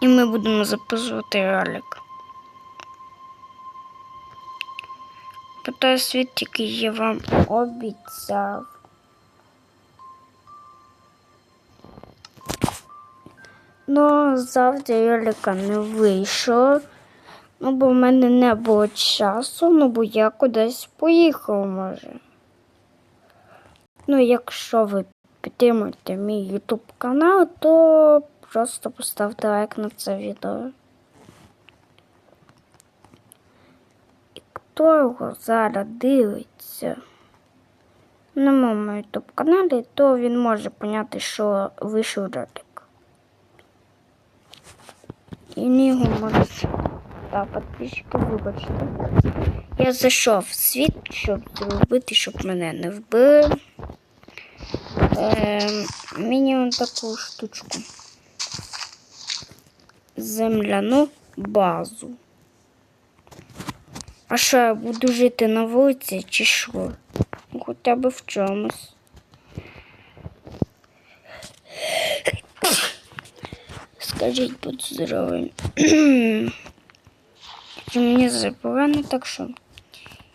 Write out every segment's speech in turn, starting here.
І ми будемо записувати ролик. По той світ, який я вам обіцяв. Ну, завжди ролика не вийшло. Ну, бо в мене не було часу, ну бо я кудись поїхав, може. Ну, якщо ви підтримуєте мій YouTube канал, то просто поставте лайк на це відео. І хто його зараз дивиться на моєму YouTube каналі, то він може поняти, що вийшов ролик. І не його може. Так, підписчики, вибачте. Я зайшов в світ, щоб зробити, щоб мене не вбили. Ем, мінімум таку штучку. Земляну базу. А що, я буду жити на вулиці чи що? Хоча б в чомусь. Скажіть, будь здоровим. Мені запогано, так що.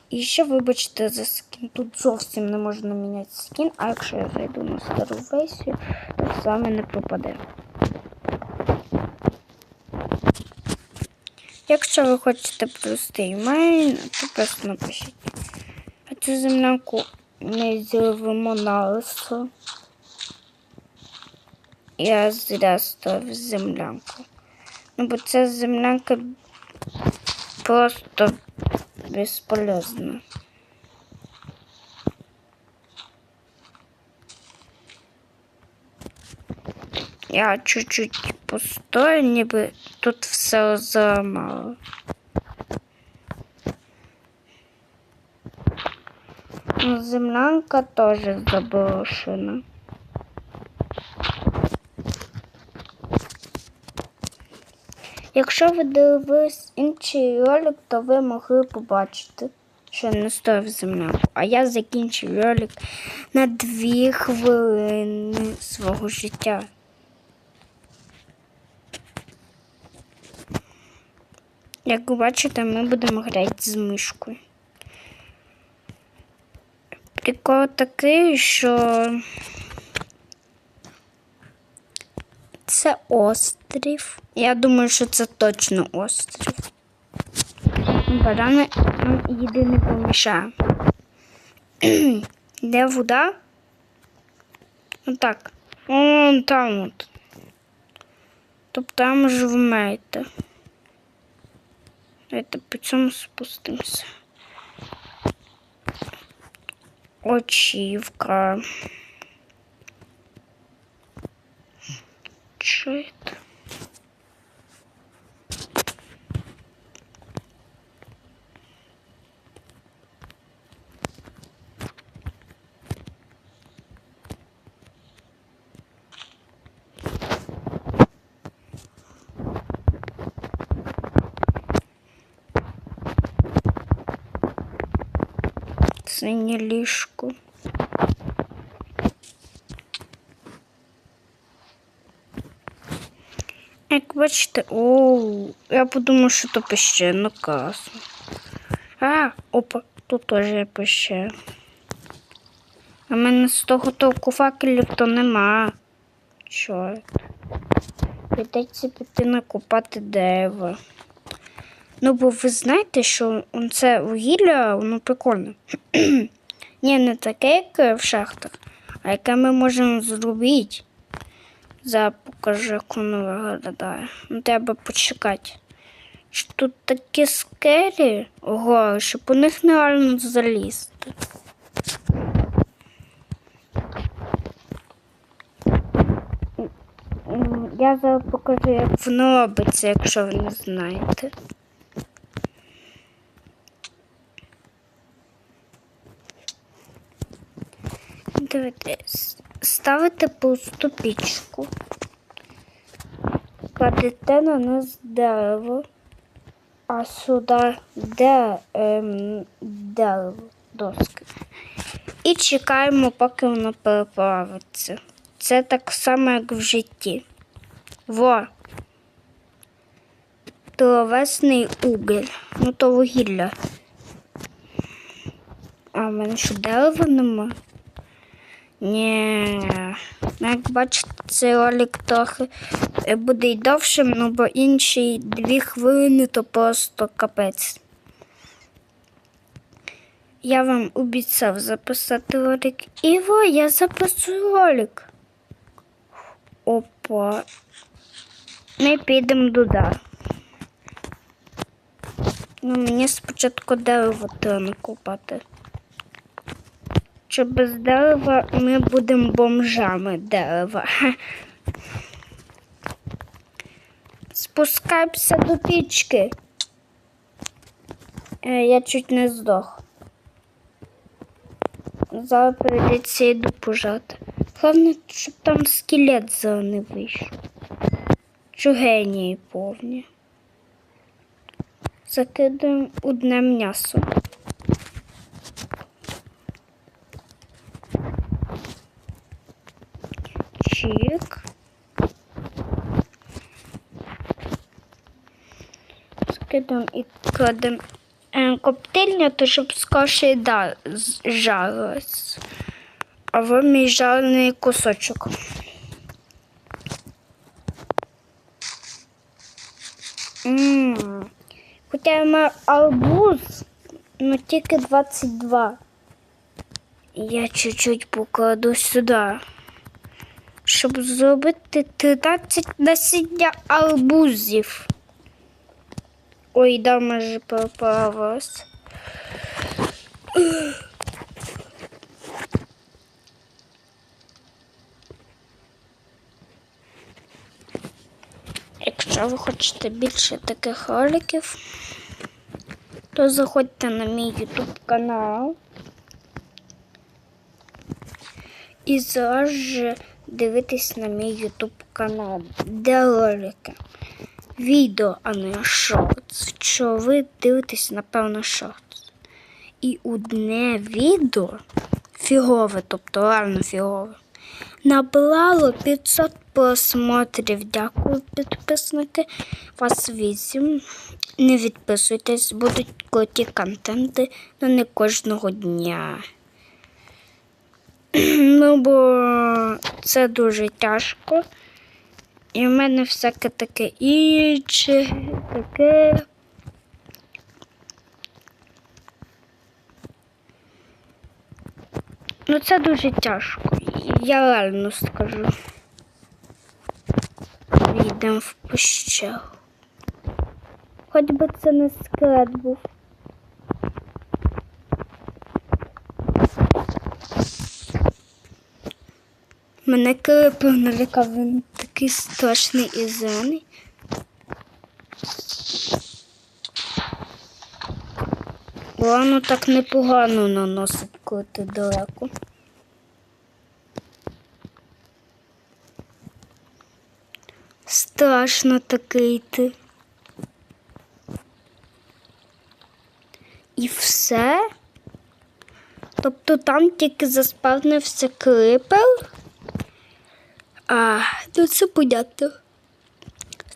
І ще, вибачте, за скін. Тут зовсім не можна міняти скін, а якщо я зайду на стару версію, то саме не пропаде. Якщо ви хочете простий мейн, то просто напишіть. Цю землянку не зробимо на лисо. Я зря землянку. Ну, бо ця землянка просто бесполезна. Я чуть-чуть пустою, ніби тут все зламало. Ну, Землянка теж заброшена. Якщо ви дивились інший ролик, то ви могли побачити, що не стояв землянку. А я закінчив ролик на дві хвилини свого життя. Як ви бачите, ми будемо грати з мишкою. Прикол такий, що це острів. Я думаю, що це точно острів. Барани нам їди не помішає. Де вода? Отак. Вон там от. Тобто там ж вмейте. Давайте по цьому спустимося. Очівка. Что это? Ліжко. Як бачите, оу, я подумав, що то пещерна каса. А, опа, тут теж є пещера. А мене з того толку факелів то нема. Чорт. Прийдеться піти накопати дерево. Ну, бо ви знаєте, що це вугілля, воно прикольне. Ні, не таке, як в шахтах, а яке ми можемо зробити. За покажу, як воно виглядає. Ну, треба почекати. Що тут такі скелі, ого, що по них нереально залізти. Я зараз покажу, як воно робиться, якщо ви не знаєте. Дивитесь, ставите пусту пічку, кладете на нас дерево, а сюди де, ем, дерево, доски. І чекаємо, поки воно переплавиться. Це так само, як в житті. Во. тиловесний уголь. Ну то вугілля. А в мене що дерева нема? Ні. Ну, як бачите, цей ролик трохи е, буде й довшим, ну бо інші дві хвилини то просто капець. Я вам обіцяв записати ролик. Іво, я записую ролик. Опа. Ми підемо туди. Ну, мені спочатку дерево треба накопати. Що без дерева ми будемо бомжами дерева. Спускаємося до пічки. Е, я чуть не здох. Зараз прийдеться йду пожати. Головне, щоб там скелет за не вийшов. Що генії повні. Закидаємо одне м'ясо. Чик. Скидаємо і кладемо е, коптильню, то щоб скорше їда з- жарилась. А ви мій жарений кусочок. Хоча я маю арбуз, ну тільки 22. Я чуть-чуть покладу сюди. Щоб зробити 13 насіння арбузів. Ой, да, може поправилась. Якщо ви хочете більше таких роликів, то заходьте на мій YouTube канал і зараз же дивитесь на мій YouTube канал, де ролики. Відео, а не шортс. Що ви дивитесь, напевно, шортс. І одне відео фігове, тобто реально фігове. Набрало 500 просмотрів. Дякую, підписники. Вас вісім. Не відписуйтесь, будуть круті контенти, але не кожного дня. Ну, бо це дуже тяжко. І в мене всяке таке інше, таке. Ну, це дуже тяжко. Я реально скажу. Йдемо в пущу. Хоч би це не скелет був. Мене крипер налякав, він такий страшний і зелений. Воно так непогано наносить, коли ти далеко. Страшно такий ти. І все. Тобто там тільки заспавнився крипер. А, ну це понятно.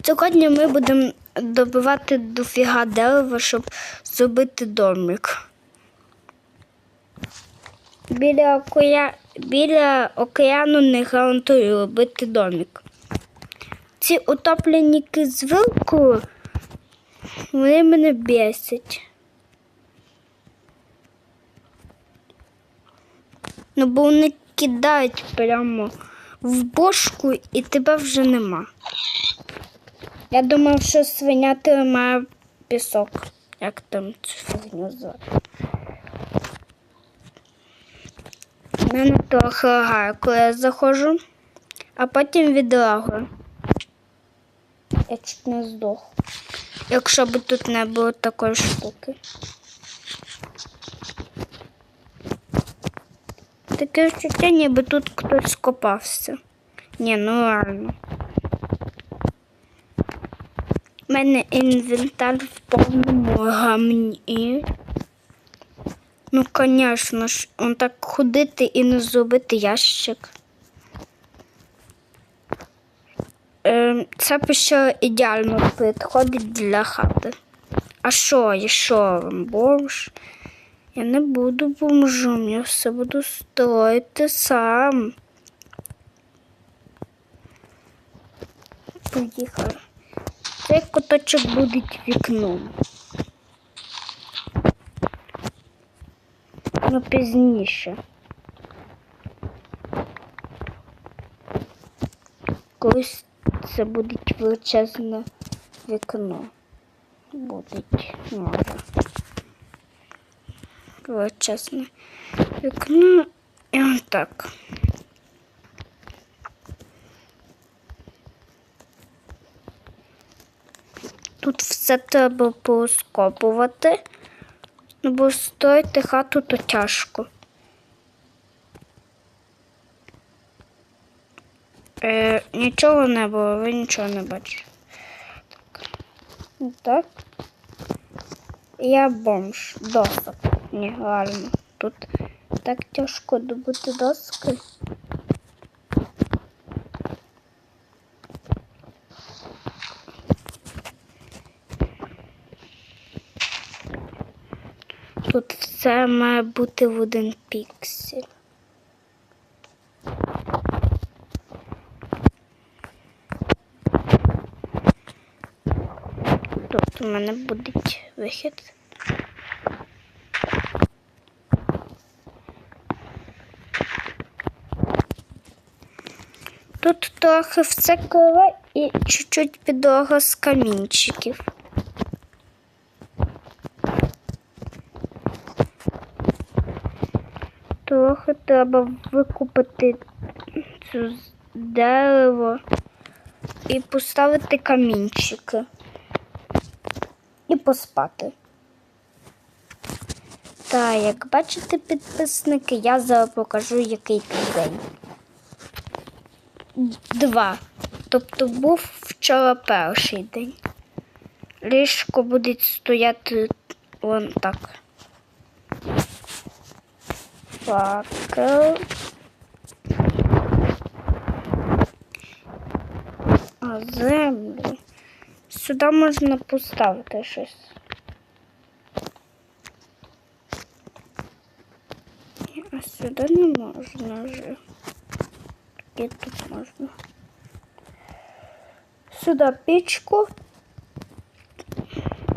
Сьогодні ми будемо добивати дофіга дерева, щоб зробити домик. Біля, океа... Біля океану не гарантую робити домик. Ці утопленники з вилкою, вони мене бесять. Ну, бо вони кидають прямо в бошку і тебе вже нема. Я думав, що свиня тримає пісок. Як там цю фігню звати. У мене трохи лагає, коли я заходжу, а потім відлагаю. Я чуть не здох. Якщо б тут не було такої штуки. Таке відчуття, ніби тут хтось копався. Ні, ну реально. У мене інвентар в повному гамні. Ну, звісно ж, он так ходити і не зробити ящик. Ем, Це пещера ідеально підходить для хати. А що, і що, бомж? Я не буду бомжом, я все буду строїти сам. Поїхали. Цей куточок буде вікном. Ну, пізніше. Колись це буде величезне вікно. Буде, може. Величезне вікно. І отак. Тут все треба поскопувати, ну, бо строїти хату то тяжко. Е, нічого не було, ви нічого не бачите. Так. так. Я бомж, досок. Ні, реально. Тут так тяжко добути доски. Тут все має бути в один піксель. Тут у мене буде вихід. Тут трохи все коло і чуть-чуть підлога з камінчиків. Трохи треба викупити з- дерево і поставити камінчики. І поспати. Так, як бачите, підписники, я зараз покажу, який день. Два. Тобто був вчора перший день. Ліжко буде стояти вон так. Факел. А землю. Сюди можна поставити щось. А сюди не можна вже. І тут можна. Сюди пічку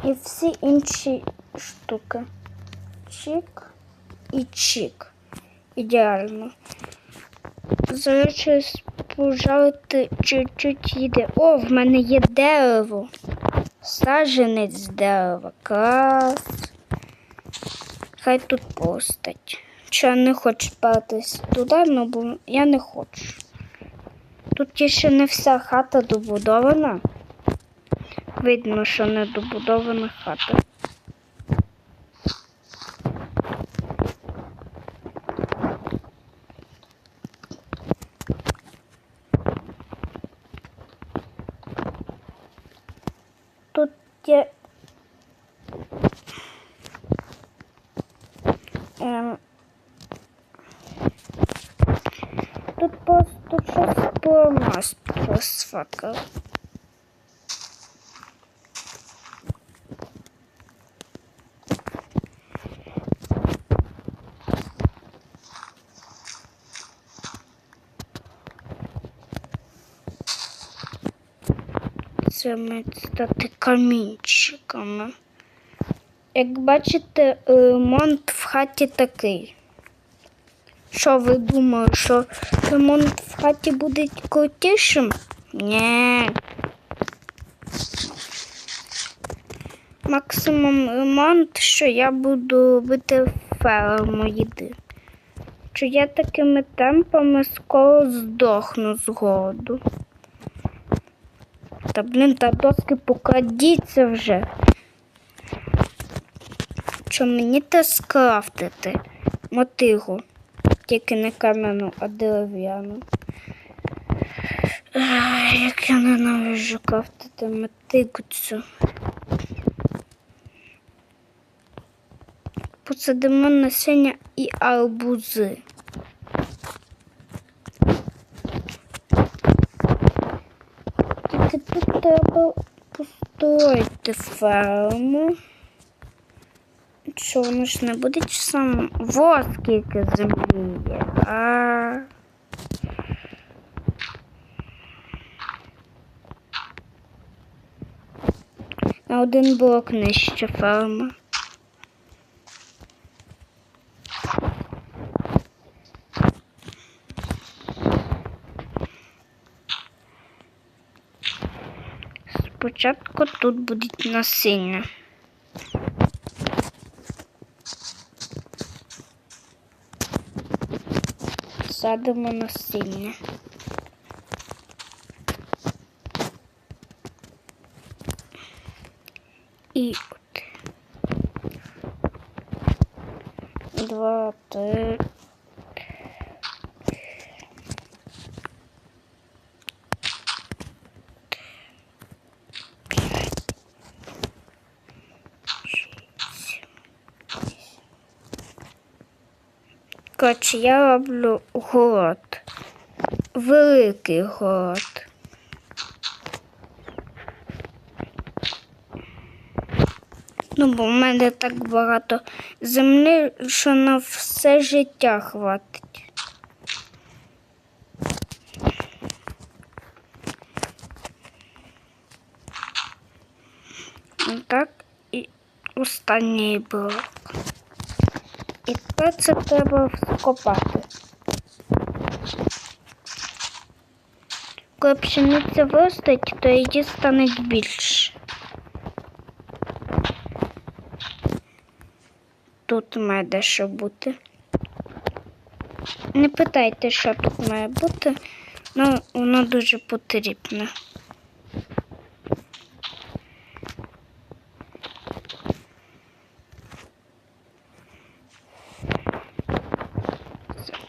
і всі інші штуки. Чик і чик. Ідеально. Зараз пожалити чуть-чуть їде. О, в мене є дерево. Саженець дерева. Клас. Хай тут постать. Чи не хочу спатись туди, ну бо я не хочу. Тут є ще не вся хата добудована. Видно, що не добудована хата. Тут є. Ем... Тут просто щось про нас просфакав. Це має стати камінчиками. Як бачите, ремонт в хаті такий. Що ви думали, що ремонт хаті буде крутішим? Ні. Максимум ремонт, що я буду робити ферму їди. Що я такими темпами скоро здохну з голоду. Та блін, та доски покладіться вже. Що мені те скрафтити? Мотигу. Тільки не кам'яну, а дерев'яну. Як я ненавиджу крафтити мотигу цю. Посадимо насіння і арбузи. Тільки треба построїти ферму. Що воно ж не буде часом во скільки землі є. А... На один блок нижче ферма. Спочатку тут буде насіння. Садимо насіння. І от. Два, три. Коротше, я роблю город. Великий город. Ну, бо в мене так багато землі, що на все життя хватить. Так, і останній блок. І це треба вскопати. Коли пшениця виростить, то її стане більше. Тут має дещо бути. Не питайте, що тут має бути, але воно дуже потрібне.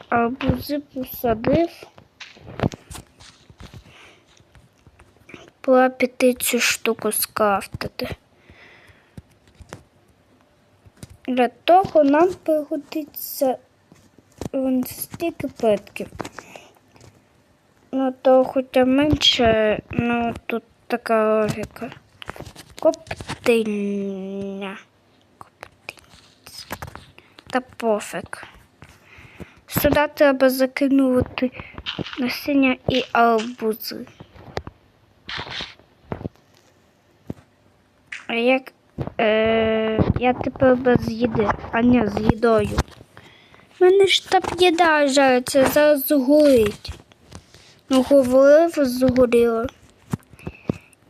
Арбузи посадив. Піти цю штуку скрафтити. Для того нам пригодиться стільки плитків. Ну, то хоча менше, ну тут така логіка. Коптильня. Коптильниця. Та пофіг. Сюди треба закинути насіння і арбузи. А як е, я тепер без їди, а не з їдою. У мене ж там їда жариться, зараз згорить. Ну, говорив, згоріло.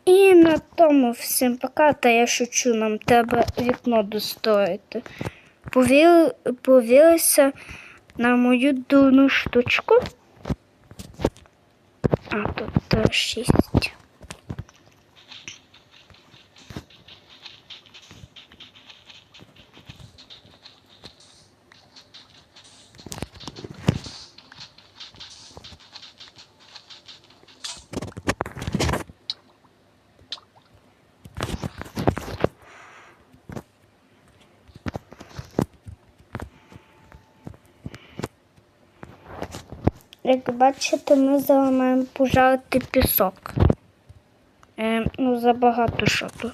І на тому всім пока, та я шучу, нам треба вікно достроїти. Повір, повірися на мою дурну штучку. А тут теж шість. Як бачите, ми зараз маємо пожарити пісок. Е, ну, забагато що тут.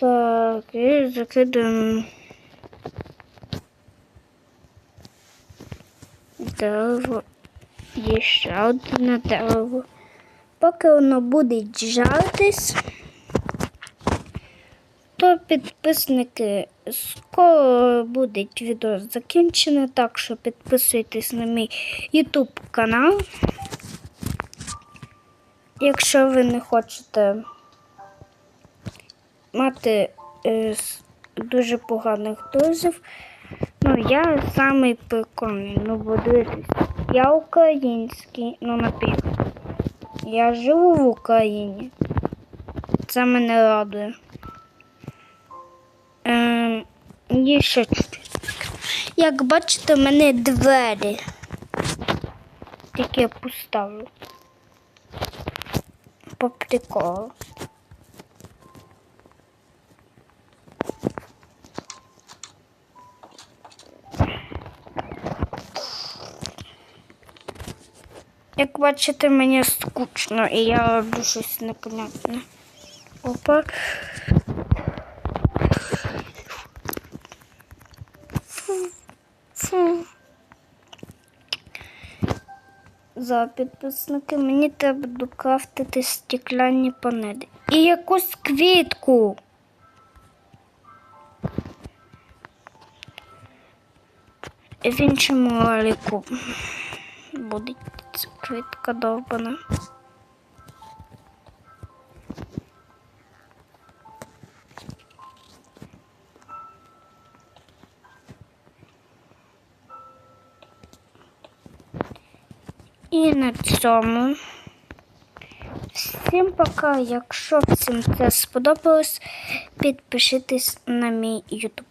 Так, і закидаємо дерево. Є ще одне дерево. Поки воно буде жаритись, то підписники скоро буде відео закінчене, так що підписуйтесь на мій YouTube канал. Якщо ви не хочете мати е, дуже поганих друзів, ну я самий прикольний, ну бо дивитесь, я український, ну наприклад. Я живу в Україні. Це мене радує. І ще чуть-чуть. Як бачите, в мене двері. Тільки я поставлю. По приколу. Як бачите, мені скучно і я роблю щось непонятне. Опа. За підписники мені треба докрафтити стекляні панелі. І якусь квітку. І в іншому ролику буде квітка довбана. На цьому. Всім пока. Якщо всім це сподобалось, підпишитесь на мій YouTube